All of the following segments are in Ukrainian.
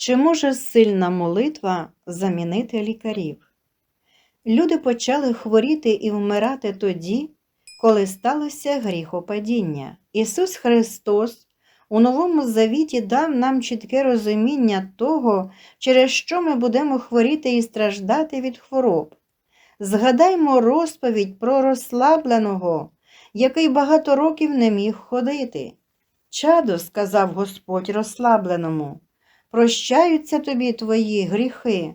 Чи може сильна молитва замінити лікарів? Люди почали хворіти і вмирати тоді, коли сталося гріхопадіння. Ісус Христос у Новому Завіті дав нам чітке розуміння того, через що ми будемо хворіти і страждати від хвороб. Згадаймо розповідь про розслабленого, який багато років не міг ходити. Чадо, сказав Господь розслабленому, прощаються тобі твої гріхи.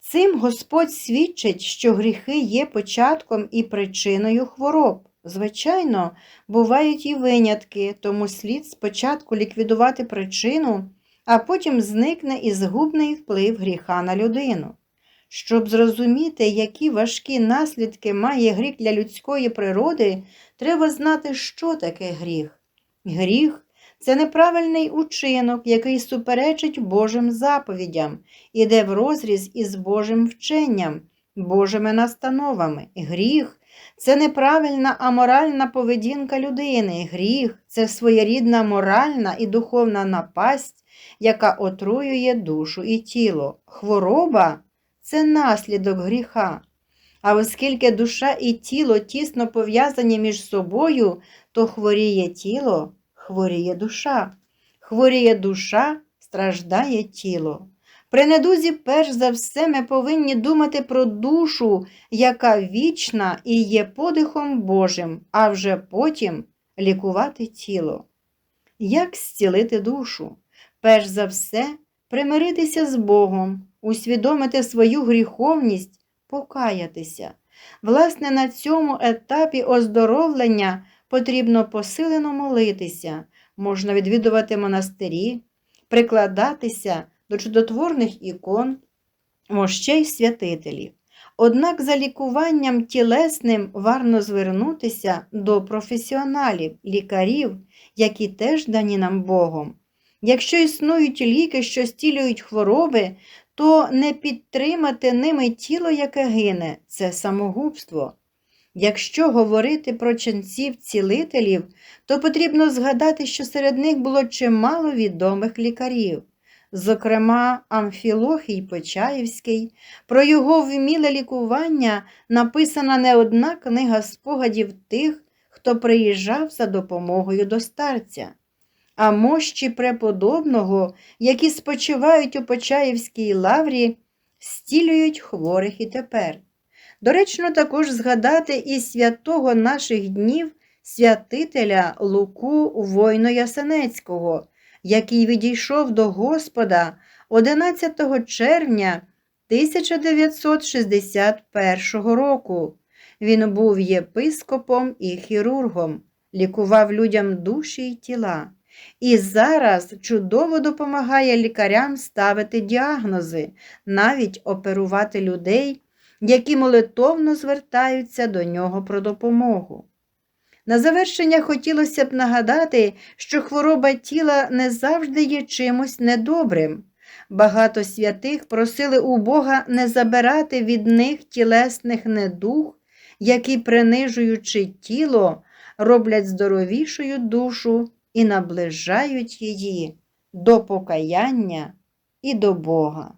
Цим Господь свідчить, що гріхи є початком і причиною хвороб. Звичайно, бувають і винятки, тому слід спочатку ліквідувати причину, а потім зникне і згубний вплив гріха на людину. Щоб зрозуміти, які важкі наслідки має гріх для людської природи, треба знати, що таке гріх. Гріх це неправильний учинок, який суперечить Божим заповідям, іде врозріз із Божим вченням, Божими настановами. Гріх це неправильна аморальна поведінка людини. Гріх це своєрідна моральна і духовна напасть, яка отруює душу і тіло. Хвороба це наслідок гріха. А оскільки душа і тіло тісно пов'язані між собою, то хворіє тіло, хворіє душа. Хворіє душа, страждає тіло. При недузі, перш за все, ми повинні думати про душу, яка вічна і є подихом Божим, а вже потім лікувати тіло. Як зцілити душу? Перш за все, примиритися з Богом, усвідомити свою гріховність, покаятися. Власне, на цьому етапі оздоровлення потрібно посилено молитися, можна відвідувати монастирі, прикладатися до чудотворних ікон, мощей святителів. Однак за лікуванням тілесним варно звернутися до професіоналів, лікарів, які теж дані нам Богом. Якщо існують ліки, що стілюють хвороби, то не підтримати ними тіло, яке гине, це самогубство. Якщо говорити про ченців-цілителів, то потрібно згадати, що серед них було чимало відомих лікарів. Зокрема, Амфілохій Почаївський, про його вміле лікування написана не одна книга спогадів тих, хто приїжджав за допомогою до старця. А мощі преподобного, які спочивають у Почаївській лаврі, стілюють хворих і тепер. Доречно також згадати і святого наших днів святителя Луку Войно-Ясенецького, який відійшов до Господа 11 червня 1961 року. Він був єпископом і хірургом, лікував людям душі й тіла. І зараз чудово допомагає лікарям ставити діагнози, навіть оперувати людей, які молитовно звертаються до нього про допомогу. На завершення хотілося б нагадати, що хвороба тіла не завжди є чимось недобрим. Багато святих просили у Бога не забирати від них тілесних недуг, які, принижуючи тіло, роблять здоровішою душу і наближають її до покаяння і до Бога.